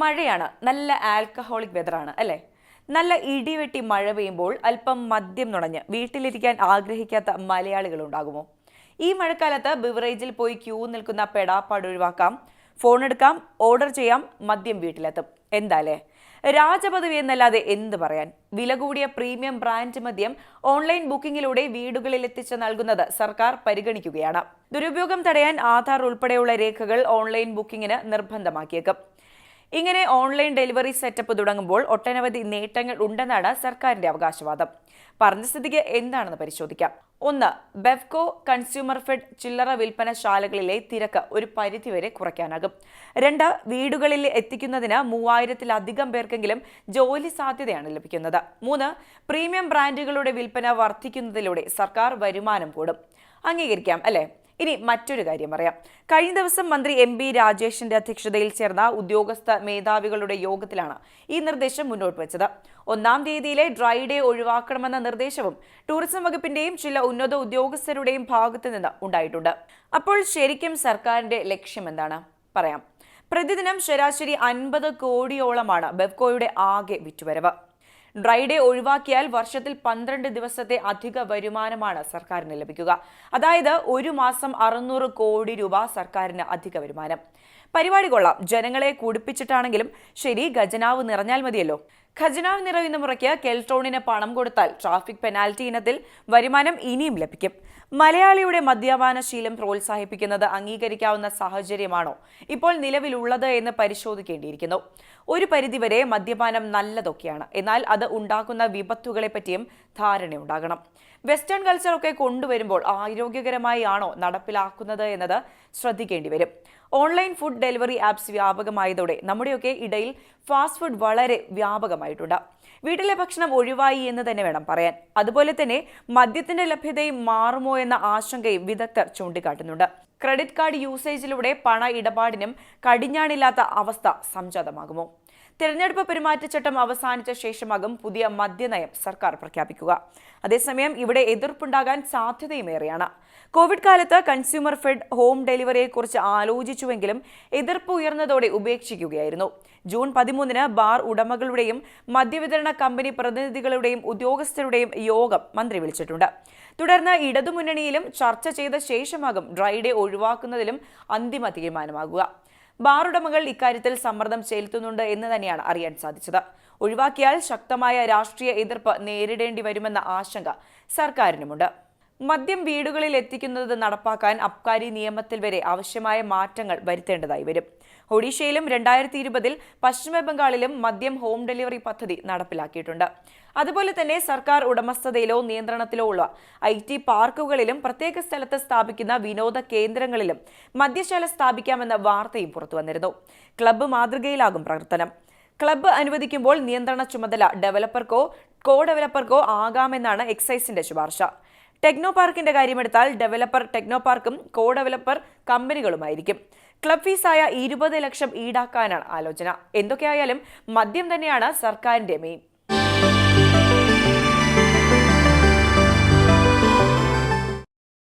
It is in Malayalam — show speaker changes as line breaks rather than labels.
മഴയാണ്. നല്ല ആൽക്കഹോളിക് വെതറാണ് അല്ലേ? നല്ല ഇടിവെട്ടി മഴ പെയ്യുമ്പോൾ അല്പം മദ്യം നുണഞ്ഞ് വീട്ടിലിരിക്കാൻ ആഗ്രഹിക്കാത്ത മലയാളികൾ ഉണ്ടാകുമോ? ഈ മഴക്കാലത്ത് ബിവറേജിൽ പോയി ക്യൂ നിൽക്കുന്ന പെടാപ്പാട് ഒഴിവാക്കാം. ഫോൺ എടുക്കാം ഓർഡർ ചെയ്യാം മദ്യം വീട്ടിലെത്തും. എന്താലേ രാജപദവി എന്നല്ലാതെ എന്ത് പറയാൻ? വില കൂടിയ പ്രീമിയം ബ്രാൻഡ് മദ്യം ഓൺലൈൻ ബുക്കിംഗിലൂടെ വീടുകളിൽ എത്തിച്ച് നൽകുന്നത് സർക്കാർ പരിഗണിക്കുകയാണ്. ദുരുപയോഗം തടയാൻ ആധാർ ഉൾപ്പെടെയുള്ള രേഖകൾ ഓൺലൈൻ ബുക്കിംഗിന് നിർബന്ധമാക്കിയേക്കും. ഇങ്ങനെ ഓൺലൈൻ ഡെലിവറി സെറ്റപ്പ് തുടങ്ങുമ്പോൾ ഒട്ടനവധി നേട്ടങ്ങൾ ഉണ്ടെന്നാണ് സർക്കാരിന്റെ അവകാശവാദം. പറഞ്ഞ സ്ഥിതിക്ക് എന്താണെന്ന് പരിശോധിക്കാം. ഒന്ന് ബെഫ്കോ കൺസ്യൂമർ ഫെഡ് ചില്ലറ വിൽപ്പന ശാലകളിലെ തിരക്ക് ഒരു പരിധിവരെ കുറയ്ക്കാനാകും. രണ്ട് വീടുകളിൽ എത്തിക്കുന്നതിന് മൂവായിരത്തിലധികം പേർക്കെങ്കിലും ജോലി സാധ്യതയാണ് ലഭിക്കുന്നത്. മൂന്ന് പ്രീമിയം ബ്രാൻഡുകളുടെ വിൽപ്പന വർദ്ധിക്കുന്നതിലൂടെ സർക്കാർ വരുമാനം കൂടും. അംഗീകരിക്കാം അല്ലേ? ഇനി മറ്റൊരു കാര്യം പറയാം. കഴിഞ്ഞ ദിവസം മന്ത്രി എം ബി രാജേഷിന്റെ അധ്യക്ഷതയിൽ ചേർന്ന ഉദ്യോഗസ്ഥ മേധാവികളുടെ യോഗത്തിലാണ് ഈ നിർദ്ദേശം മുന്നോട്ട് വെച്ചത്. ഒന്നാം തീയതിയിലെ ഡ്രൈ ഡേ ഒഴിവാക്കണമെന്ന നിർദ്ദേശവും ടൂറിസം വകുപ്പിന്റെയും ചില ഉന്നത ഉദ്യോഗസ്ഥരുടെയും ഭാഗത്തു നിന്ന് ഉണ്ടായിട്ടുണ്ട്. അപ്പോൾ ശരിക്കും സർക്കാരിന്റെ ലക്ഷ്യം എന്താണ്? പറയാം. പ്രതിദിനം ശരാശരി അൻപത് കോടിയോളമാണ് ബെവ്കോയുടെ ആകെ വിറ്റുവരവ്. ഡ്രൈ ഡേ ഒഴിവാക്കിയാൽ വർഷത്തിൽ പന്ത്രണ്ട് ദിവസത്തെ അധിക വരുമാനമാണ് സർക്കാരിന് ലഭിക്കുക. അതായത് ഒരു മാസം അറുന്നൂറ് കോടി രൂപ സർക്കാരിന് അധിക വരുമാനം. പരിപാടി കൊള്ളാം. ജനങ്ങളെ കുടിപ്പിച്ചിട്ടാണെങ്കിലും ശരി ഖജനാവ് നിറഞ്ഞാൽ മതിയല്ലോ. ഖജനാവ് നിറയുന്ന മുറയ്ക്ക് കെൽട്രോണിന് പണം കൊടുത്താൽ ട്രാഫിക് പെനാൽറ്റി ഇനത്തിൽ വരുമാനം ഇനിയും ലഭിക്കും. മലയാളിയുടെ മദ്യപാന ശീലം പ്രോത്സാഹിപ്പിക്കുന്നത് അംഗീകരിക്കാവുന്ന സാഹചര്യമാണോ ഇപ്പോൾ നിലവിലുള്ളത് എന്ന് പരിശോധിക്കേണ്ടിയിരിക്കുന്നു. ഒരു പരിധിവരെ മദ്യപാനം നല്ലതൊക്കെയാണ്. എന്നാൽ അത് ഉണ്ടാക്കുന്ന വിപത്തുകളെ പറ്റിയും ധാരണയുണ്ടാകണം. വെസ്റ്റേൺ കൾച്ചറൊക്കെ കൊണ്ടുവരുമ്പോൾ ആരോഗ്യകരമായി ആണോ നടപ്പിലാക്കുന്നത് എന്നത് ശ്രദ്ധിക്കേണ്ടി വരും ഓൺലൈൻ ഫുഡ് ഡെലിവറി ആപ്സ് വ്യാപകമായതോടെ നമ്മുടെയൊക്കെ ഇടയിൽ ഫാസ്റ്റ് ഫുഡ് വളരെ വ്യാപകമായിട്ടുണ്ട്. വീട്ടിലെ ഭക്ഷണം ഒഴിവായി എന്ന് തന്നെ വേണം പറയാൻ. അതുപോലെ തന്നെ മദ്യത്തിന്റെ ലഭ്യതയും മാറുമോ എന്ന ആശങ്കയും വിദഗ്ധർ ചൂണ്ടിക്കാട്ടുന്നുണ്ട്. ക്രെഡിറ്റ് കാർഡ് യൂസേജിലൂടെ പണ ഇടപാടിനും കടിഞ്ഞാണില്ലാത്ത അവസ്ഥ സംജാതമാകുമോ? തിരഞ്ഞെടുപ്പ് പെരുമാറ്റച്ചട്ടം അവസാനിച്ച ശേഷമാകും പുതിയ മദ്യനയം സർക്കാർ പ്രഖ്യാപിക്കുക. അതേസമയം ഇവിടെ എതിർപ്പുണ്ടാകാൻ സാധ്യതയുമേറെയാണ് കോവിഡ് കാലത്ത് കൺസ്യൂമർ ഫെഡ് ഹോം ഡെലിവറിയെക്കുറിച്ച് ആലോചിച്ചുവെങ്കിലും എതിർപ്പ് ഉയർന്നതോടെ ഉപേക്ഷിക്കുകയായിരുന്നു. ജൂൺ പതിമൂന്നിന് ബാർ ഉടമകളുടെയും മദ്യവിതരണ കമ്പനി പ്രതിനിധികളുടെയും ഉദ്യോഗസ്ഥരുടെയും യോഗം മന്ത്രി വിളിച്ചിട്ടുണ്ട്. തുടർന്ന് ഇടതുമുന്നണിയിലും ചർച്ച ചെയ്ത ശേഷമാകും ഡ്രൈഡേ ഒഴിവാക്കുന്നതിലും അന്തിമ തീരുമാനമാകുക. ബാർ ഉടമകൾ ഇക്കാര്യത്തിൽ സമ്മർദ്ദം ചെലുത്തുന്നുണ്ട് എന്ന് തന്നെയാണ് അറിയാൻ സാധിച്ചത്. ഒഴിവാക്കിയാൽ ശക്തമായ രാഷ്ട്രീയ എതിർപ്പ് നേരിടേണ്ടി വരുമെന്ന ആശങ്ക സർക്കാരിനുമുണ്ട്. മദ്യം വീടുകളിൽ എത്തിക്കുന്നത് നടപ്പാക്കാൻ അബ്കാരി നിയമത്തിൽ വരെ ആവശ്യമായ മാറ്റങ്ങൾ വരുത്തേണ്ടതായി വരും. ഒഡീഷയിലും രണ്ടായിരത്തി ഇരുപതിൽ പശ്ചിമബംഗാളിലും മദ്യം ഹോം ഡെലിവറി പദ്ധതി നടപ്പിലാക്കിയിട്ടുണ്ട്. അതുപോലെ തന്നെ സർക്കാർ ഉടമസ്ഥതയിലോ നിയന്ത്രണത്തിലോ ഉള്ള ഐ ടി പാർക്കുകളിലും പ്രത്യേക സ്ഥലത്ത് സ്ഥാപിക്കുന്ന വിനോദ കേന്ദ്രങ്ങളിലും മദ്യശാല സ്ഥാപിക്കാമെന്ന വാർത്തയും പുറത്തു വന്നിരുന്നു. ക്ലബ്ബ് മാതൃകയിലാകും പ്രവർത്തനം. ക്ലബ്ബ് അനുവദിക്കുമ്പോൾ നിയന്ത്രണ ചുമതല ഡെവലപ്പർക്കോ കോ ഡെവലപ്പർക്കോ ആകാമെന്നാണ് എക്സൈസിന്റെ ശുപാർശ. ടെക്നോ പാർക്കിന്റെ കാര്യമെടുത്താൽ ഡെവലപ്പർ ടെക്നോ പാർക്കും കോ ഡെവലപ്പർ കമ്പനികളുമായിരിക്കും. ക്ലബ് ഫീസായ ഇരുപത് ലക്ഷം ഈടാക്കാനാണ് ആലോചന. എന്തൊക്കെയായാലും മദ്യം തന്നെയാണ് സർക്കാരിന്റെ മെയിൻ.